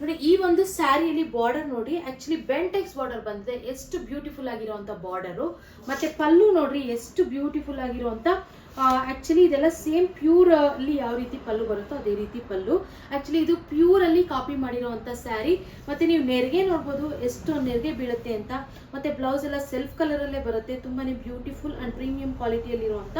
ನೋಡಿ, ಈ ಒಂದು ಸ್ಯಾರಿಯಲ್ಲಿ ಬಾರ್ಡರ್ ನೋಡಿ ಆಕ್ಚುಲಿ ಬೆಂಟೆಕ್ಸ್ ಬಾರ್ಡರ್ ಬಂದಿದೆ. ಎಷ್ಟು ಬ್ಯೂಟಿಫುಲ್ ಆಗಿರುವಂತ ಬಾರ್ಡರು ಮತ್ತೆ ಪಲ್ಲು ನೋಡ್ರಿ, ಎಷ್ಟು ಬ್ಯೂಟಿಫುಲ್ ಆಗಿರುವಂತ ಆಕ್ಚುಲಿ ಇದೆಲ್ಲ ಸೇಮ್ ಪ್ಯೂರ್ ಅಲ್ಲಿ ಯಾವ ರೀತಿ ಪಲ್ಲು ಬರುತ್ತೋ ಅದೇ ರೀತಿ ಪಲ್ಲು. ಆಕ್ಚುಲಿ ಇದು ಪ್ಯೂರ್ ಅಲ್ಲಿ ಕಾಪಿ ಮಾಡಿರುವಂತ ಸ್ಯಾರಿ. ಮತ್ತೆ ನೀವು ನೆರಿಗೆ ನೋಡ್ಬೋದು ಎಷ್ಟು ನೆರಿಗೆ ಬೀಳುತ್ತೆ ಅಂತ. ಮತ್ತೆ ಬ್ಲೌಸ್ ಎಲ್ಲ ಸೆಲ್ಫ್ ಕಲರ್ ಅಲ್ಲೇ ಬರುತ್ತೆ. ತುಂಬಾನೇ ಬ್ಯೂಟಿಫುಲ್ ಅಂಡ್ ಪ್ರೀಮಿಯಂ ಕ್ವಾಲಿಟಿಯಲ್ಲಿರುವಂತ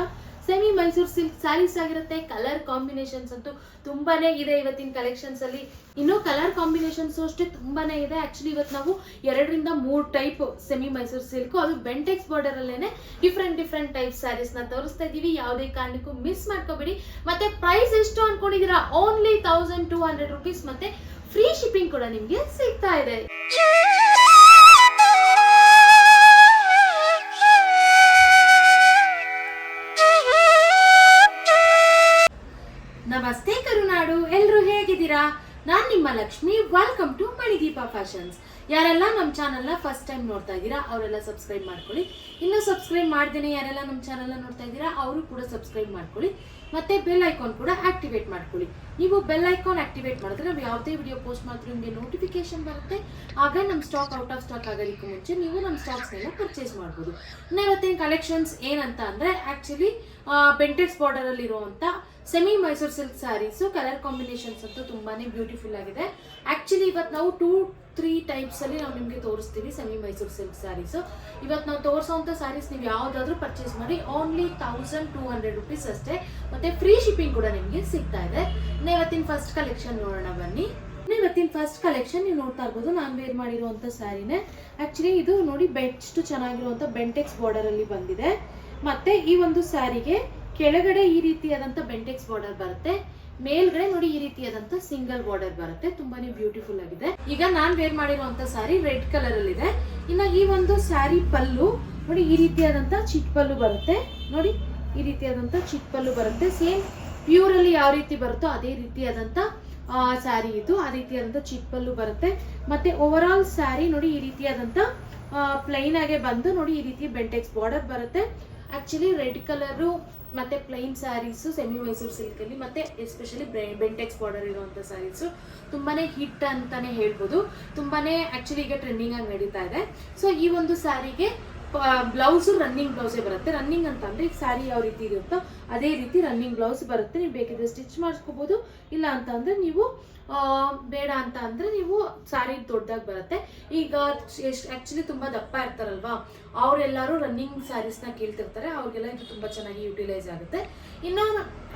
ಸೆಮಿ ಮೈಸೂರು ಸಿಲ್ಕ್ ಸ್ಯಾರೀಸ್ ಆಗಿರುತ್ತೆ, ಕಲರ್ ಕಾಂಬಿನೇಷನ್ಸ್ ಅಂತೂ ತುಂಬಾನೇ ಇದೆ ಇವತ್ತಿನ ಕಲೆಕ್ಷನ್ಸ್ ಅಲ್ಲಿ. ಇನ್ನು ಕಲರ್ ಕಾಂಬಿನೇಷನ್ಸ್ ಅಷ್ಟೇ ತುಂಬಾನೇ ಇದೆ. ಆಕ್ಚುಲಿ ಇವತ್ತು ನಾವು ಎರಡರಿಂದ ಮೂರು ಟೈಪ್ ಸೆಮಿ ಮೈಸೂರು ಸಿಲ್ಕ್, ಅದು ಬೆಂಟೆಕ್ಸ್ ಬಾರ್ಡರ್ ಅಲ್ಲೇನೆ ಡಿಫ್ರೆಂಟ್ ಡಿಫ್ರೆಂಟ್ ಟೈಪ್ ಸ್ಯಾರೀಸ್ನ ತೋರಿಸ್ತಾ ಇದೀವಿ ಯಾವುದೇ ಕಾರಣಕ್ಕೂ ಮಿಸ್ ಮಾಡ್ಕೋಬೇಡಿ. ಮತ್ತೆ ಪ್ರೈಸ್ ಎಷ್ಟು ಅನ್ಕೊಂಡಿದೀರಾ only thousand two hundred rupees ಮತ್ತೆ ಫ್ರೀ ಶಿಪ್ಪಿಂಗ್ ಕೂಡ ನಿಮ್ಗೆ ಸಿಗ್ತಾ ಇದೆ. ನಮಸ್ತೆ ಕರುನಾಡು ಎಲ್ಲರೂ ಹೇಗಿದ್ದೀರಾ? ನಾನ್ ನಿಮ್ಮ Lakshmi welcome to Manideepa fashions ಯಾರೆಲ್ಲ ನಮ್ಮ ಚಾನಲ್ನ ಫಸ್ಟ್ ಟೈಮ್ ನೋಡ್ತಾ ಇದ್ದೀರಾ, ಅವರೆಲ್ಲ ಸಬ್ಸ್ಕ್ರೈಬ್ ಮಾಡ್ಕೊಳ್ಳಿ. ಇನ್ನು ಸಬ್ಸ್ಕ್ರೈಬ್ ಮಾಡ್ದೇನೆ ಯಾರೆಲ್ಲ ನಮ್ಮ ಚಾನಲ್ನ ನೋಡ್ತಾ ಇದ್ದೀರಾ, ಅವರು ಕೂಡ ಸಬ್ಸ್ಕ್ರೈಬ್ ಮಾಡ್ಕೊಳ್ಳಿ. ಮತ್ತೆ ಬೆಲ್ ಐಕಾನ್ ಕೂಡ ಆಕ್ಟಿವೇಟ್ ಮಾಡ್ಕೊಳ್ಳಿ. ನೀವು ಬೆಲ್ ಐಕಾನ್ ಆಕ್ಟಿವೇಟ್ ಮಾಡಿದ್ರೆ ನಾವು ಯಾವುದೇ ವಿಡಿಯೋ ಪೋಸ್ಟ್ ಮಾಡಿದ್ರೆ ನಿಮಗೆ ನೋಟಿಫಿಕೇಶನ್ ಬರುತ್ತೆ. ಆಗ ನಮ್ಮ ಸ್ಟಾಕ್ ಔಟ್ ಆಫ್ ಸ್ಟಾಕ್ ಆಗೋದಕ್ಕೆ ಮುಂಚೆ ನೀವು ನಮ್ಮ ಸ್ಟಾಕ್ಸ್ನೆಲ್ಲ ಪರ್ಚೇಸ್ ಮಾಡ್ಬೋದು. ಇನ್ನು ಇವತ್ತಿನ ಕಲೆಕ್ಷನ್ಸ್ ಏನಂತ ಅಂದರೆ actually Bentex ಬಾರ್ಡರಲ್ಲಿರುವಂಥ semi Mysore silk sarees colour combinations ಅಂತೂ ತುಂಬಾನೇ ಬ್ಯೂಟಿಫುಲ್ ಆಗಿದೆ. ಆ್ಯಕ್ಚುಲಿ ಇವತ್ತು ನಾವು ಟೂ ತ್ರೀ ಟೈಪ್ಸಲ್ಲಿ ನಾವು ನಿಮಗೆ ತೋರಿಸ್ತೀವಿ ಸೆಮಿ ಮೈಸೂರು ಸಿಲ್ಕ್ ಸ್ಯಾರೀಸು ಇವತ್ತು ನಾವು ತೋರಿಸೋವಂಥ ಸ್ಯಾರೀಸ್ ನೀವು ಯಾವುದಾದ್ರೂ ಪರ್ಚೇಸ್ ಮಾಡಿ only thousand two hundred rupees ಅಷ್ಟೇ. ಮತ್ತೆ ಫ್ರೀ ಶಿಪ್ಪಿಂಗ್ ಕೂಡ ನಿಮಗೆ ಸಿಗ್ತಾ ಇದೆ. ಇವತ್ತಿನ ಫಸ್ಟ್ ಕಲೆಕ್ಷನ್ ನೋಡೋಣ ಬನ್ನಿ. ಇವತ್ತಿನ ಫಸ್ಟ್ ಕಲೆಕ್ಷನ್ ನೀವು ನೋಡ್ತಾ ಇರ್ಬೋದು, ನಾನು ವೇರ್ ಮಾಡಿರುವಂಥ ಸ್ಯಾರಿನೇ ಆ್ಯಕ್ಚುಲಿ ಇದು ನೋಡಿ ಬೆಸ್ಟ್ ಚೆನ್ನಾಗಿರುವಂಥ ಬೆಂಟೆಕ್ಸ್ ಬಾರ್ಡರ್ ಅಲ್ಲಿ ಬಂದಿದೆ. ಮತ್ತೆ ಈ ಒಂದು ಸ್ಯಾರಿಗೆ ಕೆಳಗಡೆ ಈ ರೀತಿಯಾದಂಥ ಬೆಂಟೆಕ್ಸ್ ಬಾರ್ಡರ್ ಬರುತ್ತೆ. ಮೇಲ್ಗಡೆ ನೋಡಿ ಈ ರೀತಿಯಾದಂತ ಸಿಂಗಲ್ ಬಾರ್ಡರ್ ಬರುತ್ತೆ, ತುಂಬಾನೇ ಬ್ಯೂಟಿಫುಲ್ ಆಗಿದೆ. ಈಗ ನಾನ್ ವೇರ್ ಮಾಡಿರುವಂತ ಸ್ಯಾರಿ ರೆಡ್ ಕಲರ್ ಅಲ್ಲಿ ಇದೆ ಇನ್ನ ಈ ಒಂದು ಸ್ಯಾರಿ ಪಲ್ಲು, ನೋಡಿ ಈ ರೀತಿಯಾದಂತ ಚಿಕ್ ಪಲ್ಲು ಬರುತ್ತೆ. ನೋಡಿ ಈ ರೀತಿಯಾದಂತ ಚಿಕ್ ಪಲ್ಲು ಬರುತ್ತೆ. ಸೇಮ್ ಪ್ಯೂರ್ ಅಲ್ಲಿ ಯಾವ ರೀತಿ ಬರುತ್ತೋ ಅದೇ ರೀತಿಯಾದಂಥ ಸ್ಯಾರಿ ಇದು. ಆ ರೀತಿಯಾದಂತ ಚಿಕ್ ಪಲ್ಲು ಬರುತ್ತೆ. ಮತ್ತೆ ಓವರ್ ಆಲ್ ಸ್ಯಾರಿ ನೋಡಿ ಈ ರೀತಿಯಾದಂತ ಪ್ಲೈನ್ ಆಗಿ ಬಂದು ನೋಡಿ ಈ ರೀತಿ ಬೆಂಟೆಕ್ಸ್ ಬಾರ್ಡರ್ ಬರುತ್ತೆ. ಆಕ್ಚುಲಿ ರೆಡ್ ಕಲರು ಮತ್ತೆ plain sarees semi Mysore silk ಅಲ್ಲಿ, ಮತ್ತೆ ಎಸ್ಪೆಷಲಿ ಬೆಂಟೆಕ್ಸ್ ಬಾರ್ಡರ್ ಇರುವಂತ ಸ್ಯಾರೀಸು ತುಂಬಾನೇ ಹಿಟ್ ಅಂತಾನೆ ಹೇಳ್ಬೋದು. ತುಂಬಾನೇ ಆಕ್ಚುಲಿ ಈಗ ಟ್ರೆಂಡಿಂಗ್ ಆಗಿ ನಡೀತಾ ಇದೆ. ಸೊ ಈ ಒಂದು ಸ್ಯಾರಿಗೆ ಬ್ಲೌಸ್ ರನ್ನಿಂಗ್ ಬ್ಲೌಸೇ ಬರುತ್ತೆ. ರನ್ನಿಂಗ್ ಅಂತ ಈಗ ಸ್ಯಾರಿ ಯಾವ ರೀತಿ ಇರುತ್ತೋ ಅದೇ ರೀತಿ ರನ್ನಿಂಗ್ ಬ್ಲೌಸ್ ಬರುತ್ತೆ. ನೀವು ಬೇಕಿದ್ರೆ ಸ್ಟಿಚ್ ಮಾಡಿಸ್ಕೋಬಹುದು ಇಲ್ಲ ಅಂತ ಅಂದ್ರೆ ನೀವು ಬೇಡ ಅಂತ ಅಂದ್ರೆ ನೀವು ಸ್ಯಾರಿ ದೊಡ್ಡದಾಗಿ ಬರುತ್ತೆ. ಈಗ ಆಕ್ಚುಲಿ ತುಂಬಾ ದಪ್ಪ ಇರ್ತಾರಲ್ವಾ? ಅವರೆಲ್ಲರೂ ರನ್ನಿಂಗ್ ಸ್ಯಾರೀಸ್ನ ಕೇಳ್ತಿರ್ತಾರೆ. ಅವ್ರಿಗೆಲ್ಲ ಇದು ತುಂಬಾ ಚೆನ್ನಾಗಿ ಯುಟಿಲೈಸ್ ಆಗುತ್ತೆ. ಇನ್ನು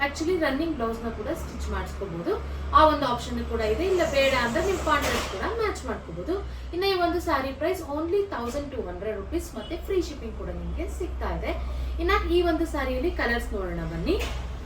ಆಕ್ಚುಲಿ ರನ್ನಿಂಗ್ ಬ್ಲೌಸ್ನ ಕೂಡ ಸ್ಟಿಚ್ ಮಾಡಿಸ್ಕೋಬಹುದು ಆ ಒಂದು ಆಪ್ಷನ್ ಕೂಡ ಇದೆ. ಇಲ್ಲ ಬೇಡ ಅಂದ್ರೆ ನೀವು ಕಾಂಟ್ರಾಕ್ಟ್ ಕೂಡ ಮ್ಯಾಚ್ ಮಾಡ್ಕೋಬಹುದು ಇನ್ನು ಈ ಒಂದು saree price only thousand two hundred rupees ಮತ್ತೆ ಫ್ರೀ ಶಿಪ್ಪಿಂಗ್ ಕೂಡ ನಿಮಗೆ ಸಿಗ್ತಾ ಇದೆ. ಇನ್ನ ಈ ಒಂದು ಸ್ಯಾರಿಯಲ್ಲಿ ಕಲರ್ಸ್ ನೋಡೋಣ ಬನ್ನಿ.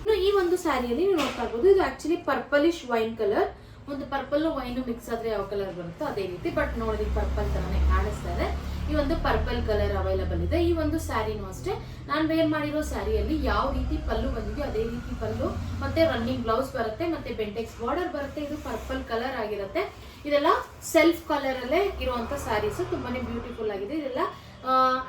ಇನ್ನು ಈ ಒಂದು ಸ್ಯಾರಿಯಲ್ಲಿ ನೀವು ನೋಡ್ತಾ ಇದು ಆಕ್ಚುಲಿ ಪರ್ಪಲಿಶ್ ವೈನ್ ಕಲರ್ ಒಂದು ಪರ್ಪಲ್ ವೈನ್ ಮಿಕ್ಸ್ ಆದ್ರೆ ಯಾವ ಕಲರ್ ಬರುತ್ತೋ ಅದೇ ರೀತಿ, ಬಟ್ ನೋಡಿ ಪರ್ಪಲ್ ತರನೇ ಕಾಣಿಸ್ತಾ ಇದೆ. ಈ ಒಂದು ಪರ್ಪಲ್ ಕಲರ್ ಅವೈಲಬಲ್ ಇದೆ. ಈ ಒಂದು ಸ್ಯಾರಿನೂ ಅಷ್ಟೇ. ನಾನು ವೇರ್ ಮಾಡಿರೋ ಸ್ಯಾರಿಯಲ್ಲಿ ಯಾವ ರೀತಿ ಪಲ್ಲು ಬಂದಿದೆಯೋ ಅದೇ ರೀತಿ ಪಲ್ಲು, ಮತ್ತೆ ರನ್ನಿಂಗ್ ಬ್ಲೌಸ್ ಬರುತ್ತೆ, ಮತ್ತೆ ಬೆಂಟೆಕ್ಸ್ ಬಾರ್ಡರ್ ಬರುತ್ತೆ. ಇದು ಪರ್ಪಲ್ ಕಲರ್ ಆಗಿರುತ್ತೆ. ಇದೆಲ್ಲ ಸೆಲ್ಫ್ ಕಲರ್ ಅಲ್ಲೇ ಇರುವಂತ ಸ್ಯಾರೀಸ್. ತುಂಬಾನೇ ಬ್ಯೂಟಿಫುಲ್ ಆಗಿದೆ. ಇದೆಲ್ಲ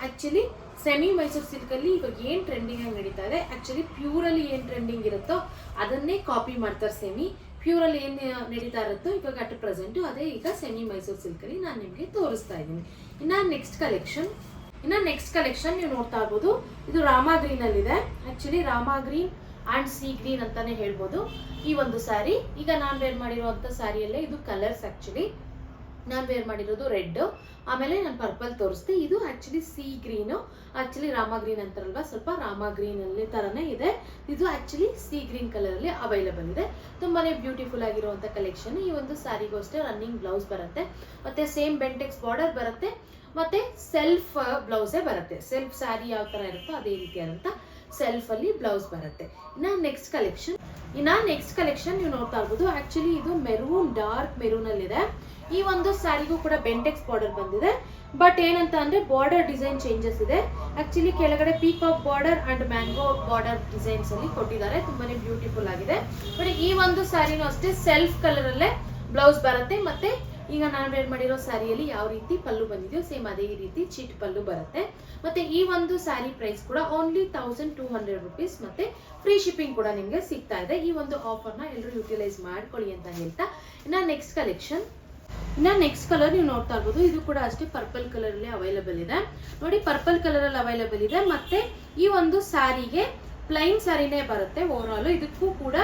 ಆಕ್ಚುಲಿ ಸೆಮಿ ಮೈಸೂರು ಸಿಲ್ಕ್ ಅಲ್ಲಿ ಇವಾಗ ಏನ್ ಟ್ರೆಂಡಿಂಗ್ ಆಗಿ ನಡೀತಾ ಇದೆ ಆಕ್ಚುಲಿ ಪ್ಯೂರ್ ಅಲ್ಲಿ ಏನ್ ಟ್ರೆಂಡಿಂಗ್ ಇರುತ್ತೋ ಅದನ್ನೇ ಕಾಪಿ ಮಾಡ್ತಾರೆ ಸೆಮಿ ಪ್ಯೂರ್ ಏನು ನಡೀತಾ ಇರುತ್ತೋ ಇವಾಗ ಅಟ್ ಪ್ರೆಸೆಂಟು ಅದೇ ಈಗ ಸೆಮಿ ಮೈಸೂರು ಸಿಲ್ಕಲ್ಲಿ ನಾನು ನಿಮಗೆ ತೋರಿಸ್ತಾ ಇದ್ದೀನಿ. ಇನ್ನ ನೆಕ್ಸ್ಟ್ ಕಲೆಕ್ಷನ್ ಇನ್ನ ನೆಕ್ಸ್ಟ್ ಕಲೆಕ್ಷನ್ ನೀವು ನೋಡ್ತಾ ಇರ್ಬೋದು. ಇದು ರಾಮ ಗ್ರೀನ್ ಅಲ್ಲಿ ಇದೆ actually Rama green and sea green ಅಂತಾನೆ ಹೇಳ್ಬೋದು. ಈ ಒಂದು ಸ್ಯಾರಿ ಈಗ ನಾನು ವೇರ್ ಮಾಡಿರುವಂಥ ಸ್ಯಾರಿಯಲ್ಲೇ ಇದು ಕಲರ್ಸ್ ಆ್ಯಕ್ಚುಲಿ ನಾನು ವೇರ್ ಮಾಡಿರೋದು ರೆಡ್ ಆಮೇಲೆ ನಾನು ಪರ್ಪಲ್ ತೋರಿಸ್ದೆ. ಇದು actually sea green actually Rama green ಅಂತಾರಲ್ವಾ? ಸ್ವಲ್ಪ ರಾಮ ಗ್ರೀನ್ ಅಲ್ಲಿ ತರನೇ ಇದೆ. ಇದು ಆಕ್ಚುಲಿ ಸಿ ಗ್ರೀನ್ ಕಲರ್ ಅಲ್ಲಿ ಅವೈಲಬಲ್ ಇದೆ. ತುಂಬಾನೇ ಬ್ಯೂಟಿಫುಲ್ ಆಗಿರುವಂಥ ಕಲೆಕ್ಷನ್ ಈ ಒಂದು ಸ್ಯಾರಿಗೂ ರನ್ನಿಂಗ್ ಬ್ಲೌಸ್ ಬರುತ್ತೆ. ಮತ್ತೆ ಸೇಮ್ ಬೆಂಟೆಕ್ಸ್ ಬಾರ್ಡರ್ ಬರುತ್ತೆ. ಮತ್ತೆ ಸೆಲ್ಫ್ ಬ್ಲೌಸೇ ಬರುತ್ತೆ. ಸೆಲ್ಫ್ ಸ್ಯಾರಿ ಯಾವ ತರ ಇರುತ್ತೋ ಅದೇ ರೀತಿಯಾದಂಥ ಸೆಲ್ಫ್ ಅಲ್ಲಿ ಬ್ಲೌಸ್ ಬರುತ್ತೆ. ಇನ್ನ ನೆಕ್ಸ್ಟ್ ಕಲೆಕ್ಷನ್ ಇನ್ನ ನೆಕ್ಸ್ಟ್ ಕಲೆಕ್ಷನ್ ನೀವು ನೋಡ್ತಾ ಇರ್ಬೋದು. ಆಕ್ಚುಲಿ ಇದು ಮೆರೂನ್ ಡಾರ್ಕ್ ಮೆರೂನ್ ಅಲ್ಲಿ ಇದೆ ಈ ಒಂದು ಸ್ಯಾರಿಗೂ ಕೂಡ ಬೆಂಟೆಕ್ಸ್ ಬಾರ್ಡರ್ ಬಂದಿದೆ. ಬಟ್ ಏನಂತ ಅಂದ್ರೆ ಬಾರ್ಡರ್ ಡಿಸೈನ್ ಚೇಂಜಸ್ ಇದೆ. ಆಕ್ಚುಲಿ ಕೆಳಗಡೆ peacock border and mango border designs ಅಲ್ಲಿ ಕೊಟ್ಟಿದ್ದಾರೆ. ತುಂಬಾನೇ ಬ್ಯೂಟಿಫುಲ್ ಆಗಿದೆ. ಬಟ್ ಈ ಒಂದು ಸ್ಯಾರಿನೂ ಅಷ್ಟೇ ಸೆಲ್ಫ್ ಕಲರ್ ಅಲ್ಲೇ ಬ್ಲೌಸ್ ಬರುತ್ತೆ. ಮತ್ತೆ ಈಗ ನಾನು ವೇರ್ ಮಾಡಿರೋ ಸ್ಯಾರಿಯಲ್ಲಿ ಯಾವ ರೀತಿ ಪಲ್ಲು ಬಂದಿದೆಯೋ ಸೇಮ್ ಅದೇ ರೀತಿ ಚೀಟ್ ಪಲ್ಲು ಬರುತ್ತೆ. ಮತ್ತೆ ಈ ಒಂದು ಸ್ಯಾರಿ ಪ್ರೈಸ್ ಕೂಡ only thousand two hundred rupees ಮತ್ತೆ ಫ್ರೀ ಶಿಪ್ಪಿಂಗ್ ಕೂಡ ನಿಮಗೆ ಸಿಗ್ತಾ ಇದೆ. ಈ ಒಂದು ಆಫರ್ನ ಎಲ್ಲರೂ ಯುಟಿಲೈಸ್ ಮಾಡ್ಕೊಳ್ಳಿ ಅಂತ ಹೇಳ್ತಾ. ಇನ್ನು ನೆಕ್ಸ್ಟ್ ಕಲೆಕ್ಷನ್ ಇನ್ನ ನೆಕ್ಸ್ಟ್ ಕಲರ್ ನೀವು ನೋಡ್ತಾ ಇರ್ಬೋದು. ಇದು ಕೂಡ ಅಷ್ಟೇ ಪರ್ಪಲ್ ಕಲರ್ ಅಲ್ಲಿ ಅವೈಲಬಲ್ ಇದೆ. ನೋಡಿ ಪರ್ಪಲ್ ಕಲರ್ ಅಲ್ಲಿ ಅವೈಲಬಲ್ ಇದೆ. ಮತ್ತೆ ಈ ಒಂದು ಸ್ಯಾರಿಗೆ ಪ್ಲೈನ್ ಸ್ಯಾರಿನೇ ಬರುತ್ತೆ ಓವರ್ ಆಲ್ ಇದಕ್ಕೂ ಕೂಡ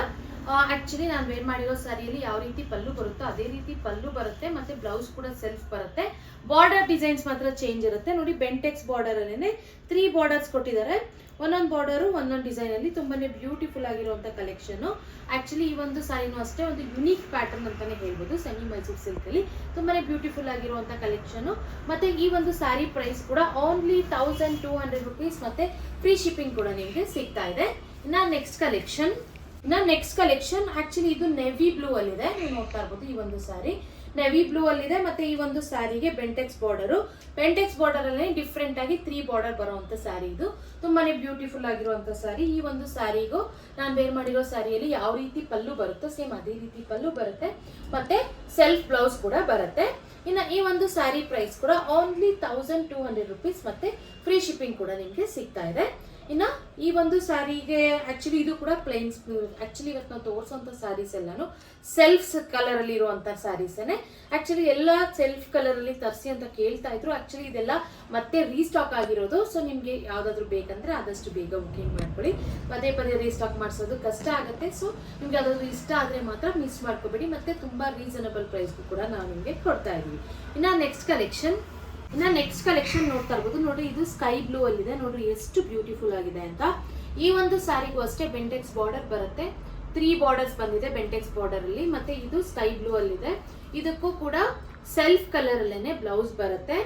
ಆಕ್ಚುಲಿ ನಾನು ವೇರ್ ಮಾಡಿರೋ ಸ್ಯಾರಿಯಲ್ಲಿ ಯಾವ ರೀತಿ ಪಲ್ಲು ಬರುತ್ತೋ ಅದೇ ರೀತಿ ಪಲ್ಲು ಬರುತ್ತೆ ಮತ್ತೆ ಬ್ಲೌಸ್ ಕೂಡ ಸೆಲ್ಫ್ ಬರುತ್ತೆ. ಬಾರ್ಡರ್ ಡಿಸೈನ್ಸ್ ಮಾತ್ರ ಚೇಂಜ್ ಇರುತ್ತೆ. ನೋಡಿ ಬೆಂಟೆಕ್ಸ್ ಬಾರ್ಡರ್ ಅಲ್ಲೇನೆ ತ್ರೀ ಬಾರ್ಡರ್ಸ್ ಕೊಟ್ಟಿದ್ದಾರೆ. ಒಂದೊಂದು ಬಾರ್ಡರು ಒಂದೊಂದು ಡಿಸೈನ್ ಅಲ್ಲಿ ತುಂಬಾನೇ ಬ್ಯೂಟಿಫುಲ್ ಆಗಿರುವಂತ ಕಲೆಕ್ಷನ್ ಆ್ಯಕ್ಚುಲಿ ಈ ಒಂದು ಸಾರಿನೂ ಅಷ್ಟೇ, ಒಂದು ಯುನೀಕ್ ಪ್ಯಾಟರ್ನ್ ಅಂತಾನೆ ಹೇಳ್ಬೋದು. ಸೆಮಿ ಮೈಸೂರು ಸಿಲ್ಕಲ್ಲಿ ತುಂಬಾನೇ ಬ್ಯೂಟಿಫುಲ್ ಆಗಿರುವಂಥ ಕಲೆಕ್ಷನ್ ಮತ್ತೆ ಈ ಒಂದು ಸ್ಯಾರಿ ಪ್ರೈಸ್ ಕೂಡ only thousand two hundred rupees ಮತ್ತೆ ಫ್ರೀ ಶಿಪ್ಪಿಂಗ್ ಕೂಡ ನಿಮಗೆ ಸಿಗ್ತಾ ಇದೆ. ಇನ್ನ ನೆಕ್ಸ್ಟ್ ಕಲೆಕ್ಷನ್ ಇನ್ನ ನೆಕ್ಸ್ಟ್ ಕಲೆಕ್ಷನ್ ಆಕ್ಚುಲಿ ಇದು ನೆವಿ ಬ್ಲೂ ಅಲ್ಲಿದೆ. ನೀವು ನೋಡ್ತಾ ಇರ್ಬೋದು ಈ ಒಂದು ಸಾರಿ ನೆವಿ ಬ್ಲೂ ಅಲ್ಲಿದೆ ಮತ್ತೆ ಈ ಒಂದು ಸ್ಯಾರಿಗೆ ಬೆಂಟೆಕ್ಸ್ ಬಾರ್ಡರ್ ಬೆಂಟೆಕ್ಸ್ ಬಾರ್ಡರ್ ಅಲ್ಲಿ ಡಿಫ್ರೆಂಟ್ ಆಗಿ ತ್ರೀ ಬಾರ್ಡರ್ ಬರುವಂತ ಸಾರಿ ಇದು. ತುಂಬಾನೇ ಬ್ಯೂಟಿಫುಲ್ ಆಗಿರುವಂತ ಸ್ಯಾರಿ ಈ ಒಂದು ಸಾರಿಗೂ ನಾನು ಬೇರ್ ಮಾಡಿರೋ ಸ್ಯಾರಿಯಲ್ಲಿ ಯಾವ ರೀತಿ ಪಲ್ಲು ಬರುತ್ತೋ ಸೇಮ್ ಅದೇ ರೀತಿ ಪಲ್ಲು ಬರುತ್ತೆ. ಮತ್ತೆ ಸೆಲ್ಫ್ ಬ್ಲೌಸ್ ಕೂಡ ಬರುತ್ತೆ. ಇನ್ನ ಈ ಒಂದು ಸ್ಯಾರಿ ಪ್ರೈಸ್ ಕೂಡ only thousand two hundred rupees ಮತ್ತೆ ಫ್ರೀ ಶಿಪ್ಪಿಂಗ್ ಕೂಡ ನಿಮಗೆ ಸಿಗ್ತಾ ಇದೆ. ಇನ್ನ ಈ ಒಂದು ಸ್ಯಾರಿಗೆ ಆ್ಯಕ್ಚುಲಿ ಇದು ಕೂಡ ಪ್ಲೇನ್ಸ್ ಆ್ಯಕ್ಚುಲಿ ಇವತ್ತು ನಾವು ತೋರಿಸುವಂತ ಸ್ಯಾರೀಸ್ ಎಲ್ಲಾನು ಸೆಲ್ಫ್ ಕಲರ್ ಅಲ್ಲಿ ಇರುವಂತ ಸ್ಯಾರೀಸೇನೆ ಆ್ಯಕ್ಚುಲಿ ಎಲ್ಲ ಸೆಲ್ಫ್ ಕಲರ್ ಅಲ್ಲಿ ತರಿಸಿ ಅಂತ ಕೇಳ್ತಾ ಇದ್ರು. ಆಕ್ಚುಲಿ ಇದೆಲ್ಲ ಮತ್ತೆ ರೀಸ್ಟಾಕ್ ಆಗಿರೋದು. ಸೊ ನಿಮಗೆ ಯಾವ್ದಾದ್ರು ಬೇಕಂದ್ರೆ ಆದಷ್ಟು ಬೇಗ ಬುಕಿಂಗ್ ಮಾಡ್ಕೊಳ್ಳಿ. ಪದೇ ಪದೇ ರೀಸ್ಟಾಕ್ ಮಾಡಿಸೋದು ಕಷ್ಟ ಆಗುತ್ತೆ. ಸೊ ನಿಮ್ಗೆ ಯಾವ್ದಾದ್ರು ಇಷ್ಟ ಆದ್ರೆ ಮಾತ್ರ ಮಿಸ್ ಮಾಡ್ಕೋಬೇಡಿ. ಮತ್ತೆ ತುಂಬಾ ರೀಸನಬಲ್ ಪ್ರೈಸ್ಗೂ ಕೂಡ ನಾವು ನಿಮಗೆ ಕೊಡ್ತಾ ಇದೀವಿ. ಇನ್ನ ನೆಕ್ಸ್ಟ್ ಕಲೆಕ್ಷನ್ ಇನ್ನ ನೆಕ್ಸ್ಟ್ ಕಲೆಕ್ಷನ್ ನೋಡ್ತಾ ಇರ್ಬೋದು. ನೋಡಿ ಇದು ಸ್ಕೈ ಬ್ಲೂ ಅಲ್ಲಿದೆ. ನೋಡ್ರಿ, ಎಷ್ಟು ಬ್ಯೂಟಿಫುಲ್ ಆಗಿದೆ ಅಂತ. ಈ ಒಂದು ಸ್ಯಾರಿಗೂ ಅಷ್ಟೇ ಬೆಂಟೆಕ್ಸ್ ಬಾರ್ಡರ್ ಬರುತ್ತೆ. ತ್ರೀ ಬಾರ್ಡರ್ಸ್ ಬಂದಿದೆ ಬೆಂಟೆಕ್ಸ್ ಬಾರ್ಡರ್ ಅಲ್ಲಿ. ಮತ್ತೆ ಇದು ಸ್ಕೈ ಬ್ಲೂ ಅಲ್ಲಿದೆ. ಇದಕ್ಕೂ ಕೂಡ ಸೆಲ್ಫ್ ಕಲರ್ ಅಲ್ಲೇನೆ ಬ್ಲೌಸ್ ಬರುತ್ತೆ.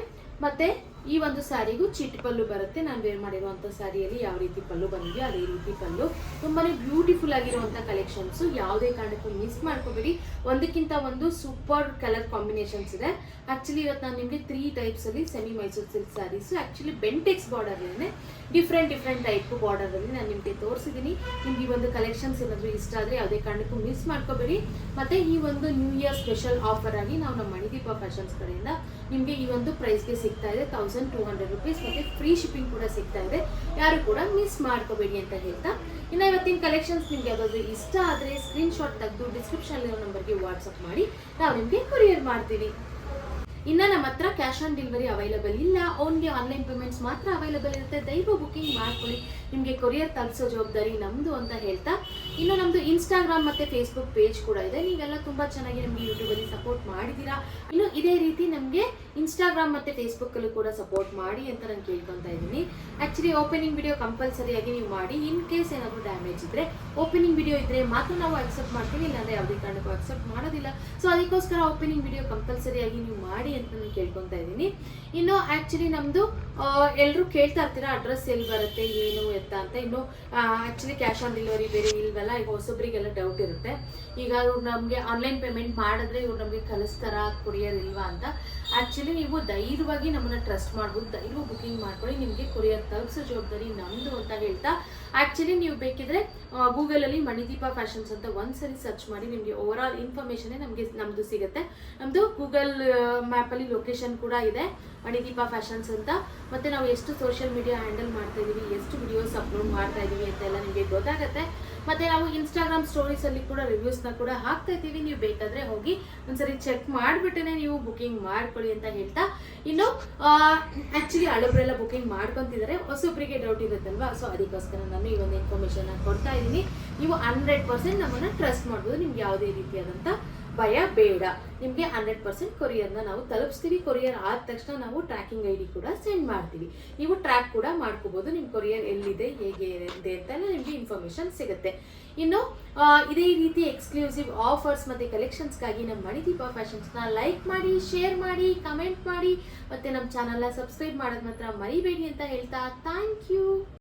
ಮತ್ತೆ ಈ ಒಂದು ಸ್ಯಾರಿಗೂ ಚಿಟ್ ಪಲ್ಲು ಬರುತ್ತೆ. ನಾನು ವೇರ್ ಮಾಡಿರುವಂಥ ಸ್ಯಾರಿಯಲ್ಲಿ ಯಾವ ರೀತಿ ಪಲ್ಲು ಬಂದಿದೆಯೋ ಅದೇ ರೀತಿ ಪಲ್ಲು. ತುಂಬಾನೇ ಬ್ಯೂಟಿಫುಲ್ ಆಗಿರುವಂಥ ಕಲೆಕ್ಷನ್ಸ್ ಯಾವುದೇ ಕಾರಣಕ್ಕೂ ಮಿಸ್ ಮಾಡ್ಕೋಬೇಡಿ. ಒಂದಕ್ಕಿಂತ ಒಂದು ಸೂಪರ್ ಕಲರ್ ಕಾಂಬಿನೇಷನ್ಸ್ ಇದೆ. ಆ್ಯಕ್ಚುಲಿ ಇವತ್ತು ನಾನು ನಿಮಗೆ three ಟೈಪ್ಸಲ್ಲಿ semi Mysore silk sarees actually Bentex border different different type border ಅಲ್ಲಿ ನಾನು ನಿಮಗೆ ತೋರಿಸಿದ್ದೀನಿ ನಿಮ್ಗೆ ಈ ಒಂದು ಕಲೆಕ್ಷನ್ಸ್ ಏನಾದರೂ ಇಷ್ಟ ಆದರೆ ಯಾವುದೇ ಕಾರಣಕ್ಕೂ ಮಿಸ್ ಮಾಡ್ಕೋಬೇಡಿ. ಮತ್ತೆ ಈ ಒಂದು ನ್ಯೂ ಇಯರ್ ಸ್ಪೆಷಲ್ ಆಫರ್ ಆಗಿ ನಾವು ನಮ್ಮ ಮಣಿದೀಪ ಫ್ಯಾಷನ್ಸ್ ಕಡೆಯಿಂದ ನಿಮಗೆ ಈ ಒಂದು ಪ್ರೈಸ್ಗೆ ಸಿಗ್ತಾ ಇದೆ. ತೌಸಂಡ್ ಟೂ ಹಂಡ್ರೆಡ್ ರುಪೀಸ್ ಮತ್ತು ಫ್ರೀ ಶಿಪ್ಪಿಂಗ್ ಕೂಡ ಸಿಗ್ತಾ ಇದೆ. ಯಾರು ಕೂಡ ಮಿಸ್ ಮಾಡ್ಕೋಬೇಡಿ ಅಂತ ಹೇಳ್ತಾ. ಇನ್ನು ಇವತ್ತಿನ ಕಲೆಕ್ಷನ್ಸ್ ನಿಮ್ಗೆ ಯಾವುದಾದ್ರು ಇಷ್ಟ ಆದರೆ ಸ್ಕ್ರೀನ್ಶಾಟ್ ತೆಗೆದು ಡಿಸ್ಕ್ರಿಪ್ಷನ್ ಇರೋ ನಂಬರ್ಗೆ ವಾಟ್ಸಪ್ ಮಾಡಿ. ನಾವು ನಿಮಗೆ ಕೊರಿಯರ್ ಮಾಡ್ತೀವಿ. ಇನ್ನ ನಮ್ಮ ಹತ್ರ ಕ್ಯಾಶ್ ಆನ್ ಡೆಲಿವರಿ ಅವೈಲಬಲ್ ಇಲ್ಲ. ಓನ್ಲಿ ಆನ್ಲೈನ್ ಪೇಮೆಂಟ್ಸ್ ಮಾತ್ರ ಅವೈಲಬಲ್ ಇರುತ್ತೆ. ದಯವು ಬುಕಿಂಗ್ ಮಾಡ್ಕೊಳ್ಳಿ. ನಿಮಗೆ ಕೊರಿಯರ್ ತಲುಪಿಸೋ ಜವಾಬ್ದಾರಿ ನಮ್ಮದು ಅಂತ ಹೇಳ್ತಾ, ಇನ್ನು ನಮ್ಮದು ಇನ್ಸ್ಟಾಗ್ರಾಮ್ ಮತ್ತು ಫೇಸ್ಬುಕ್ ಪೇಜ್ ಕೂಡ ಇದೆ. ನೀವೆಲ್ಲ ತುಂಬ ಚೆನ್ನಾಗಿ ನಮಗೆ ಯೂಟ್ಯೂಬಲ್ಲಿ ಸಪೋರ್ಟ್ ಮಾಡಿದ್ದೀರಾ ಇನ್ನು ಇದೇ ರೀತಿ ನಮಗೆ ಇನ್ಸ್ಟಾಗ್ರಾಮ್ ಮತ್ತು ಫೇಸ್ಬುಕ್ಕಲ್ಲೂ ಕೂಡ ಸಪೋರ್ಟ್ ಮಾಡಿ ಅಂತ ನಾನು ಕೇಳ್ಕೊತಾ ಇದ್ದೀನಿ. ಆ್ಯಕ್ಚುಲಿ ಓಪನಿಂಗ್ ವಿಡಿಯೋ ಕಂಪಲ್ಸರಿಯಾಗಿ ನೀವು ಮಾಡಿ. ಇನ್ ಕೇಸ್ ಏನಾದರೂ ಡ್ಯಾಮೇಜ್ ಇದ್ದರೆ ಓಪನಿಂಗ್ ವಿಡಿಯೋ ಇದ್ದರೆ ಮಾತ್ರ ನಾವು ಅಕ್ಸೆಪ್ಟ್ ಮಾಡ್ತೀವಿ, ಇಲ್ಲಾಂದರೆ ಯಾವುದೇ ಕಾರಣಕ್ಕೂ ಅಕ್ಸೆಪ್ಟ್ ಮಾಡೋದಿಲ್ಲ. ಸೊ ಅದಕ್ಕೋಸ್ಕರ ಓಪನಿಂಗ್ ವಿಡಿಯೋ ಕಂಪಲ್ಸರಿಯಾಗಿ ನೀವು ಮಾಡಿ ಅಂತ ನಾನು ಕೇಳ್ಕೊತಾ ಇದ್ದೀನಿ. ಇನ್ನು ಆ್ಯಕ್ಚುಲಿ ನಮ್ಮದು ಎಲ್ಲರೂ ಕೇಳ್ತಾ ಇರ್ತೀರಾ ಅಡ್ರೆಸ್ ಎಲ್ಲಿ ಬರುತ್ತೆ, ಏನು ಅಂತ. ಇನ್ನು ಆಕ್ಚುಲಿ ಕ್ಯಾಶ್ ಆನ್ ಡೆಲಿವರಿ ಬೇರೆ ಇಲ್ವಲ್ಲ, ಈಗ ಹೊಸೊಬ್ಬರಿಗೆಲ್ಲ ಡೌಟ್ ಇರುತ್ತೆ. ಈಗ ಇವ್ರು ನಮಗೆ ಆನ್ಲೈನ್ ಪೇಮೆಂಟ್ ಮಾಡಿದ್ರೆ ಇವ್ರು ನಮಗೆ ಕಲಿಸ್ತಾರ ಕೊರಿಯರ್ ಇಲ್ವಾ ಅಂತ. ಆ್ಯಕ್ಚುಲಿ ನೀವು ಧೈರ್ಯವಾಗಿ ನಮ್ಮನ್ನ ಟ್ರಸ್ಟ್ ಮಾಡ್ಬೋದು, ಧೈರ್ಯವಾಗಿ ಬುಕಿಂಗ್ ಮಾಡ್ಕೊಳ್ಳಿ, ನಿಮಗೆ ಕೊರಿಯರ್ ತಲುಪಿಸೋ ಜವಾಬ್ದಾರಿ ನಮ್ಮದು ಅಂತ ಹೇಳ್ತಾ ಆ್ಯಕ್ಚುಲಿ ನೀವು ಬೇಕಿದ್ರೆ ಗೂಗಲಲ್ಲಿ ಮಣಿದೀಪ ಫ್ಯಾಷನ್ಸ್ ಅಂತ ಒಂದ್ಸರಿ ಸರ್ಚ್ ಮಾಡಿ ನಿಮಗೆ ಓವರ್ ಆಲ್ ಇನ್ಫಾರ್ಮೇಷನ್ ನಮಗೆ ನಮ್ಮದು ಸಿಗುತ್ತೆ. ನಮ್ಮದು ಗೂಗಲ್ ಮ್ಯಾಪಲ್ಲಿ ಲೊಕೇಶನ್ ಕೂಡ ಇದೆ, ಮಣಿದೀಪ ಫ್ಯಾಷನ್ಸ್ ಅಂತ. ಮತ್ತೆ ನಾವು ಎಷ್ಟು ಸೋಷಿಯಲ್ ಮೀಡಿಯಾ ಹ್ಯಾಂಡಲ್ ಮಾಡ್ತಾ ಇದೀವಿ, ಎಷ್ಟು ವಿಡಿಯೋಸ್ ಅಪ್ಲೋಡ್ ಮಾಡ್ತಾ ಇದೀವಿ ಅಂತ ಎಲ್ಲ ನಿಮಗೆ ಗೊತ್ತಾಗುತ್ತೆ. ಮತ್ತೆ ನಾವು ಇನ್ಸ್ಟಾಗ್ರಾಮ್ ಸ್ಟೋರೀಸ್ ಅಲ್ಲಿ ಕೂಡ ರಿವ್ಯೂಸ್ನ ಕೂಡ ಹಾಕ್ತಾ ಇದ್ದೀವಿ. ನೀವು ಬೇಕಾದ್ರೆ ಹೋಗಿ ಒಂದ್ಸರಿ ಚೆಕ್ ಮಾಡಿಬಿಟ್ಟೆ ನೀವು ಬುಕಿಂಗ್ ಮಾಡ್ಕೊಳ್ಳಿ ಅಂತ ಹೇಳ್ತಾ. ಇನ್ನು ಆಕ್ಚುಲಿ ಹಳಬ್ರೆಲ್ಲ ಬುಕಿಂಗ್ ಮಾಡ್ಕೊತಿದ್ದಾರೆ ಹೊಸೊಬ್ಬರಿಗೆ ಡೌಟ್ ಇರುತ್ತಲ್ವಾ? ಸೊ ಅದಕ್ಕೋಸ್ಕರ ನಾನು ಈ ಒಂದು ಇನ್ಫಾರ್ಮೇಶನ್ ಕೊಡ್ತಾ ಇದ್ದೀನಿ. ನೀವು ಹಂಡ್ರೆಡ್ ಪರ್ಸೆಂಟ್ ನಮ್ಮನ್ನ ಟ್ರಸ್ಟ್ ಮಾಡ್ಬೋದು. ನಿಮ್ಗೆ ಯಾವುದೇ ರೀತಿಯಾದಂಥ ಭಯ ಬೇಡ. ನಿಮಗೆ ಹಂಡ್ರೆಡ್ ಪರ್ಸೆಂಟ್ ಕೊರಿಯರ್ನ ನಾವು ತಲುಪಿಸ್ತೀವಿ. ಕೊರಿಯರ್ ಆದ ತಕ್ಷಣ ನಾವು ಟ್ರ್ಯಾಕಿಂಗ್ ಐ ಡಿ ಕೂಡ ಸೆಂಡ್ ಮಾಡ್ತೀವಿ. ನೀವು ಟ್ರ್ಯಾಕ್ ಕೂಡ ಮಾಡ್ಕೋಬೋದು. ನಿಮ್ಮ ಕೊರಿಯರ್ ಎಲ್ಲಿದೆ, ಹೇಗೆ ಇದೆ ಅಂತ ನಿಮಗೆ ಇನ್ಫಾರ್ಮೇಷನ್ ಸಿಗುತ್ತೆ. ಇನ್ನು ಇದೇ ರೀತಿ ಎಕ್ಸ್ಕ್ಲೂಸಿವ್ ಆಫರ್ಸ್ ಮತ್ತು ಕಲೆಕ್ಷನ್ಸ್ಗಾಗಿ ನಮ್ಮ ಮಣಿದೀಪ ಫ್ಯಾಷನ್ಸ್ನ ಲೈಕ್ ಮಾಡಿ ಶೇರ್ ಮಾಡಿ ಕಮೆಂಟ್ ಮಾಡಿ. ಮತ್ತು ನಮ್ಮ ಚಾನಲ್ನ ಸಬ್ಸ್ಕ್ರೈಬ್ ಮಾಡೋದು ಮಾತ್ರ ಮರಿಬೇಡಿ ಅಂತ ಹೇಳ್ತಾ ಥ್ಯಾಂಕ್ ಯು